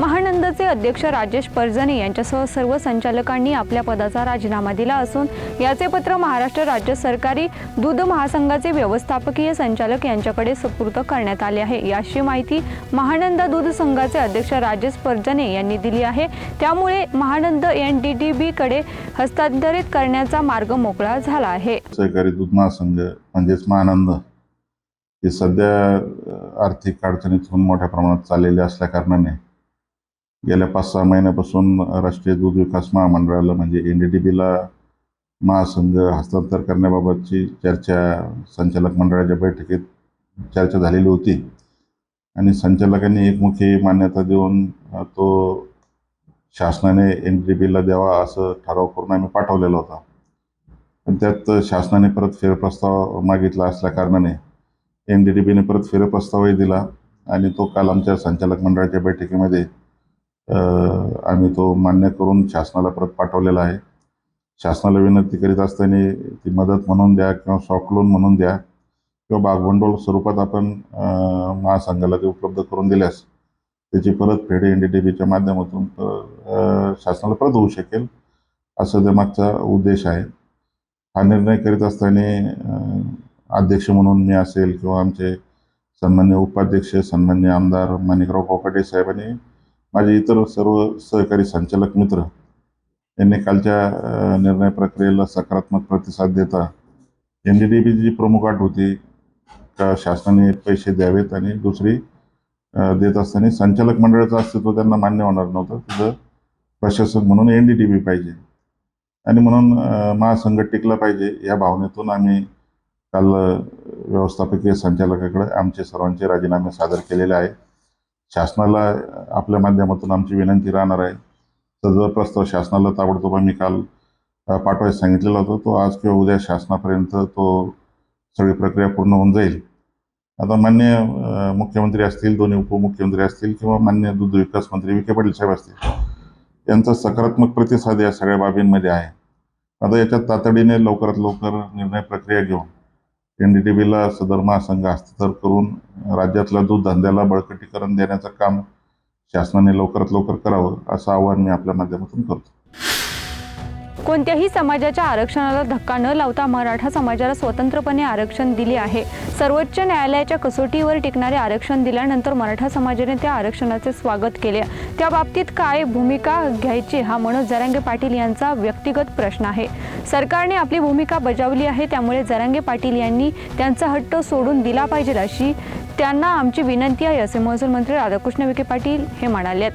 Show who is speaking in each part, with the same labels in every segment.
Speaker 1: महानंदचे अध्यक्ष राजेश परजणे यांच्यासह सर्व संचालकांनी आपल्या पदाचा राजीनामा दिला असून याचे पत्र महाराष्ट्र राज्य सरकारी दूध महासंघाचे व्यवस्थापकीय संचालक यांच्याकडे सुपूर्द करण्यात आले आहे. याची माहिती महानंद दूध संघाचे अध्यक्ष राजेश परजणे यांनी दिली आहे. त्यामुळे Mahanand N D D B कडे हस्तांतरित करण्याचा मार्ग मोकळा झाला आहे.
Speaker 2: सहकारी दूध महासंघ म्हणजेच महानंद हे सध्या आर्थिक अडचणीतून मोठ्या प्रमाणात चाललेले असल्या कारणाने गेल्या पाच सहा महिन्यापासून राष्ट्रीय दूध विकास महामंडळाला म्हणजे एन डी डी बीला महासंघ हस्तांतर करण्याबाबतची चर्चा संचालक मंडळाच्या बैठकीत चर्चा झालेली होती. आणि संचालकांनी एकमुखी मान्यता देऊन तो शासनाने एन डी बीला द्यावा असं ठराव करून आम्ही पाठवलेला होता. पण त्यात शासनाने परत फेरप्रस्ताव मागितला असल्या कारणाने एन डी डी बीने परत फेरप्रस्तावही दिला आणि तो काल आमच्या संचालक मंडळाच्या बैठकीमध्ये आम्ही तो मान्य करून शासनाला परत पाठवलेला आहे. शासनाला विनंती करीत असताना ती मदत म्हणून द्या किंवा सॉफ्ट लोन म्हणून द्या किंवा भागभांडवल स्वरूपात आपण महासंघाला ते उपलब्ध करून दिल्यास त्याची परतफेड एन डी टी बीच्या माध्यमातून शासनाला परत होऊ शकेल असं त्या मागचा उद्देश आहे. हा निर्णय करीत असताना अध्यक्ष म्हणून मी असेल किंवा आमचे सन्मान्य उपाध्यक्ष सन्मान्य आमदार माणिकराव कोकाटे साहेबांनी माझे इतर सर्व सहकारी संचालक मित्र यांनी कालच्या निर्णय प्रक्रियेला सकारात्मक प्रतिसाद देता एन डी डी बी जी प्रमुख अट होती का शासनाने पैसे द्यावेत आणि दुसरी देत असताना संचालक मंडळाचं अस्तित्व त्यांना मान्य होणार नव्हतं. तिथं प्रशासक म्हणून एन डी टी बी पाहिजे आणि म्हणून महासंघ टिकला पाहिजे या भावनेतून आम्ही काल व्यवस्थापकीय संचालकाकडे आमचे सर्वांचे राजीनामे सादर केलेले आहे शासनाला आपल्या माध्यमातून आमची विनंती राहणार आहे. सदर प्रस्ताव शासनाला ताबडतोब आम्ही काल पाठवायला सांगितलेला होता. तो आज किंवा उद्या शासनापर्यंत तो सगळी प्रक्रिया पूर्ण होऊन जाईल. आता मान्य मुख्यमंत्री असतील दोन्ही उपमुख्यमंत्री असतील किंवा मान्य दूध विकास मंत्री विखे पाटील साहेब असतील यांचा सकारात्मक प्रतिसाद या सगळ्या बाबींमध्ये आहे. आता याच्यात तातडीने लवकरात लवकर निर्णय प्रक्रिया घेऊन एन डी टी बीला सदर महासंघ हस्तांतर करून राज्यातल्या दूध धंद्याला बळकटीकरण देण्याचं काम शासनाने लवकरात लवकर करावं असं आवाहन मी आपल्या माध्यमातून करतो.
Speaker 1: कोणत्याही समाजाच्या आरक्षणाला धक्का न लावता मराठा समाजाला स्वतंत्रपणे आरक्षण दिले आहे. सर्वोच्च न्यायालयाच्या कसोटीवर टिकणारे आरक्षण दिल्यानंतर मराठा समाजाने त्या आरक्षणाचे स्वागत केले. त्या बाबतीत काय भूमिका घ्यायची हा मनोज जरांगे पाटील यांचा व्यक्तिगत प्रश्न आहे. सरकारने आपली भूमिका बजावली आहे त्यामुळे जरांगे पाटील यांनी त्यांचा हट्ट सोडून दिला पाहिजे अशी त्यांना आमची विनंती आहे असे महसूल मंत्री राधाकृष्ण विखे पाटील हे म्हणाले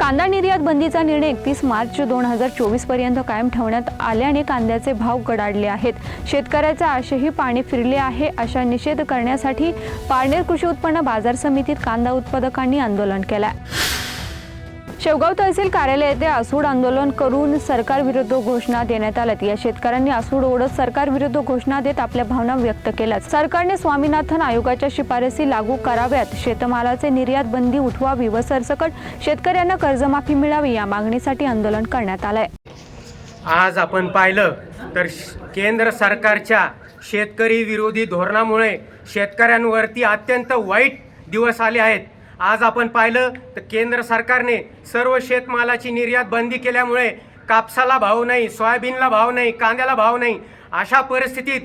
Speaker 1: कांदा निर्यात बंदीचा निर्णय एकतीस मार्च दोन हजार चोवीसपर्यंत कायम ठेवण्यात आल्याने कांद्याचे भाव गडाडले आहेत. शेतकऱ्याचे आशेही पाणी फिरले आहे अशा निषेध करण्यासाठी पारनेर कृषी उत्पन्न बाजार समितीत कांदा उत्पादकांनी आंदोलन केलं शेवगाव तहसील कार्यालय येथे आसूड आंदोलन करून सरकारविरुद्ध घोषणा देण्यात आल्यात. या शेतकऱ्यांनी आसूड ओढत सरकारविरुद्ध घोषणा देत आपल्या भावना व्यक्त केल्या सरकारने स्वामीनाथन आयोगाच्या शिफारसी लागू कराव्यात. शेतमालाचे निर्यात बंदी उठवावी व सरसकट शेतकऱ्यांना कर्जमाफी मिळावी या मागणीसाठी आंदोलन करण्यात आलंय.
Speaker 3: आज आपण पाहिलं तर श- केंद्र सरकारच्या शेतकरी विरोधी धोरणामुळे शेतकऱ्यांवरती अत्यंत वाईट दिवस आले आहेत. आज आपण पाहिलं तर केंद्र सरकारने सर्व शेतमालाची निर्यात बंदी केल्यामुळे कापसाला भाव नाही सोयाबीनला भाव नाही कांद्याला भाव नाही. अशा परिस्थितीत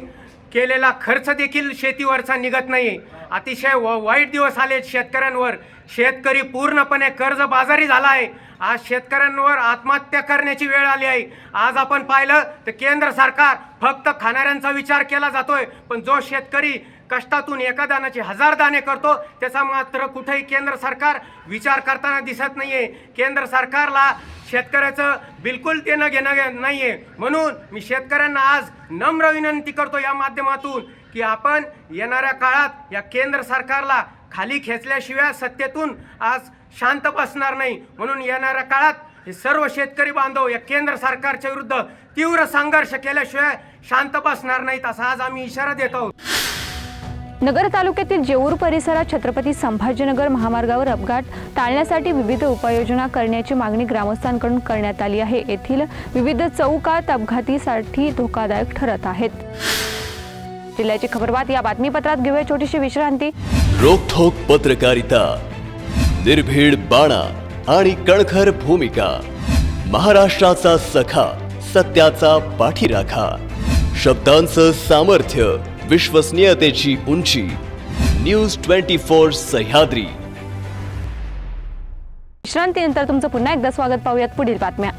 Speaker 3: केलेला खर्च देखील शेतीवरचा निघत नाही. अतिशय व वाईट दिवस आले शेतकऱ्यांवर. शेतकरी पूर्णपणे कर्जबाजारी झाला आहे. आज शेतकऱ्यांवर आत्महत्या करण्याची वेळ आली आहे. आज आपण पाहिलं तर केंद्र सरकार फक्त खाणाऱ्यांचा विचार केला जातोय. पण जो शेतकरी कष्टातून एका दानाचे हजार दाणे करतो. त्याचा मात्र कुठेही केंद्र सरकार विचार करताना दिसत नाही आहे केंद्र सरकारला शेतकऱ्याचं बिलकुल देणं घेणं नाही आहे म्हणून मी शेतकऱ्यांना आज नम्र विनंती करतो या माध्यमातून की आपण येणाऱ्या काळात या केंद्र सरकारला खाली खेचल्याशिवाय सत्तेतून आज शांत बसणार नाही. म्हणून येणाऱ्या काळात हे सर्व शेतकरी बांधव या केंद्र सरकारच्या विरुद्ध तीव्र संघर्ष केल्याशिवाय शांत बसणार नाहीत असा आज आम्ही इशारा देत आहोत.
Speaker 1: नगर तालुक्यातील जेऊर परिसरात छत्रपती संभाजीनगर महामार्गावर अपघात टाळण्यासाठी विविध उपाययोजना करण्याची मागणी ग्रामस्थांकडून करण्यात आली आहे. येथील विविध चौकात अपघातीसाठी धोकादायक ठरत आहेत. जिल्ह्याची खबरबात या बातमीपत्रात घेऊया छोटीशी विश्रांती.
Speaker 4: रोखोक पत्रकारिता निर्भीड बाणा आणि कणखर भूमिका महाराष्ट्राचा सखा सत्याचा पाठीराखा शब्दांचं सामर्थ्य विश्वसनीयतेची उंची. News twenty four Sahyadri.
Speaker 1: विश्रांतीनंतर तुमचं पुन्हा एकदा स्वागत पाहूयात पुढील बातम्या.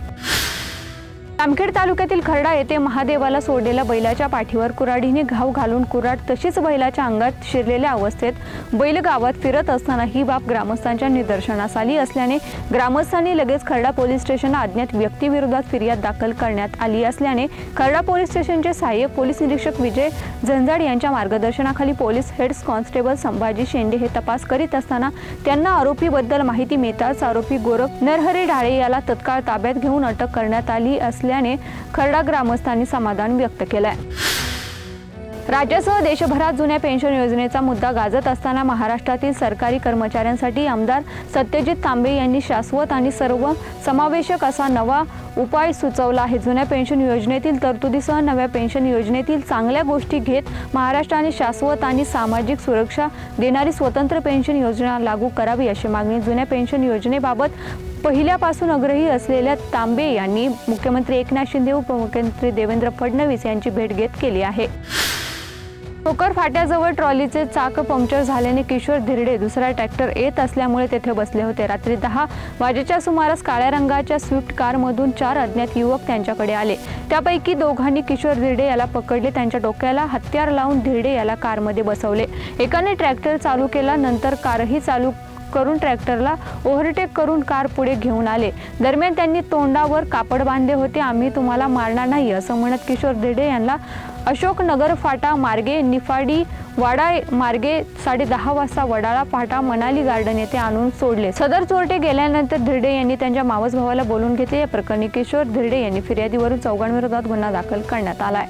Speaker 1: जामखेड तालुक्यातील खर्डा येथे महादेवाला सोडलेल्या बैलाच्या पाठीवर कुऱ्हाडीने घाव घालून कुऱ्हाड तशीच बैलाच्या अंगात शिरलेल्या अवस्थेत बैल गावात फिरत असताना ही बाब ग्रामस्थांच्या निदर्शनास आली असल्याने ग्रामस्थांनी लगेच खर्डा पोलीस स्टेशनला अज्ञात व्यक्तीविरोधात फिर्याद दाखल करण्यात आली असल्याने खर्डा पोलीस स्टेशनचे सहाय्यक पोलीस निरीक्षक विजय झंजाड यांच्या मार्गदर्शनाखाली police head constable Sambhaji Shende हे तपास करीत असताना त्यांना आरोपीबद्दल माहिती मिळताच आरोपी गोरख नरहरी ढाळे याला तत्काळ ताब्यात घेऊन अटक करण्यात आली असल्याने खरडा ग्रामस्थांनी समाधान व्यक्त केलंय. राज्यासह देशभरात जुन्या पेन्शन योजनेचा मुद्दा गाजत असताना महाराष्ट्रातील सरकारी कर्मचाऱ्यांसाठी आमदार सत्यजित तांबे यांनी शाश्वत आणि सर्व समावेशक असा नवा उपाय सुचवला आहे. जुन्या पेन्शन योजनेतील तरतुदीसह नव्या पेन्शन योजनेतील चांगल्या गोष्टी घेत महाराष्ट्राने शाश्वत आणि सामाजिक सुरक्षा देणारी स्वतंत्र पेन्शन योजना लागू करावी अशी मागणी जुन्या पेन्शन योजनेबाबत पहिल्यापासून आग्रही असलेल्या तांबे यांनी मुख्यमंत्री एकनाथ शिंदे उपमुख्यमंत्री देवेंद्र फडणवीस यांची भेट घेत केली आहे. ठोकर फाट्याजवळ ट्रॉलीचे चाक पंक्चर झाल्याने किशोर धिरडे दुसरा ट्रॅक्टर येत असल्यामुळे तेथे बसले होते. रात्री दहा वाजेच्या सुमारास काळ्या रंगाच्या स्विफ्ट कारमधून चार अज्ञात युवक त्यांच्याकडे आले. त्यापैकी दोघांनी किशोर धिरडे याला पकडले. त्यांच्या डोक्याला हत्यार लावून धिरडे याला कारमध्ये बसवले. एकाने ट्रॅक्टर चालू केला नंतर कारही चालू करून ट्रॅक्टरला ओव्हरटेक करून कार पुढे घेऊन आले. दरम्यान त्यांनी तोंडावर कापड बांधले होते. आम्ही तुम्हाला मारणार नाही असं म्हणत किशोर धिरडे यांना अशोकनगर फाटा मार्गे निफाडी वाडा मार्गे साडे दहा वाजता वडाळा फाटा मनाली गार्डन येथे आणून सोडले. सदर चोरटे गेल्यानंतर धिरडे यांनी त्यांच्या मावस भावाला बोलून घेतले. या प्रकरणी किशोर धिरडे यांनी फिर्यादीवरून चौघांविरोधात गुन्हा दाखल करण्यात आलाय.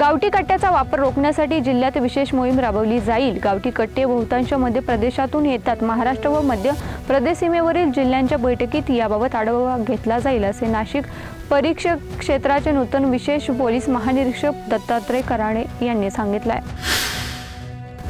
Speaker 1: गावठी कट्ट्याचा वापर रोखण्यासाठी जिल्ह्यात विशेष मोहीम राबवली जाईल. गावठी कट्टे बहुतांश मध्य प्रदेशातून येतात. महाराष्ट्र व मध्य प्रदेश सीमेवरील जिल्ह्यांच्या बैठकीत याबाबत आढावा घेतला जाईल असे नाशिक परीक्षक क्षेत्राचे नूतन विशेष पोलीस महानिरीक्षक दत्तात्रय कराणे यांनी सांगितलं आहे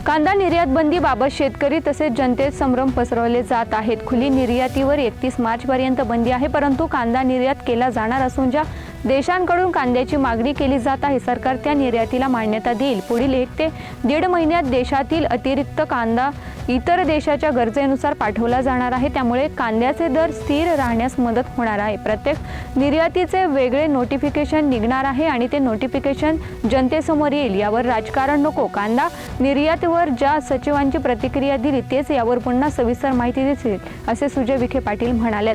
Speaker 1: कांदा निर्यात बंदीबाबत शेतकरी तसेच जनतेत संभ्रम पसरवले जात आहेत. खुली निर्यातीवर एकतीस मार्चपर्यंत बंदी आहे परंतु कांदा निर्यात केला जाणार असून ज्या देशांकडून कांद्याची मागणी केली जात आहे. सरकार त्या निर्यातीला मान्यता देईल. पुढील एक ते दीड महिन्यात देशातील अतिरिक्त कांदा इतर देशाच्या गरजेनुसार पाठवला जाणार आहे. त्यामुळे कांद्याचे दर स्थिर राहण्यास मदत होणार आहे. प्रत्येक निर्यातीचे वेगळे नोटिफिकेशन निघणार आहे आणि ते नोटिफिकेशन जनतेसमोर येईल. यावर राजकारण नको. कांदा निर्यातीवर ज्या सचिवांची प्रतिक्रिया दिली तेच यावर पुन्हा सविस्तर माहिती दिसेल असे सुजय विखे पाटील म्हणाले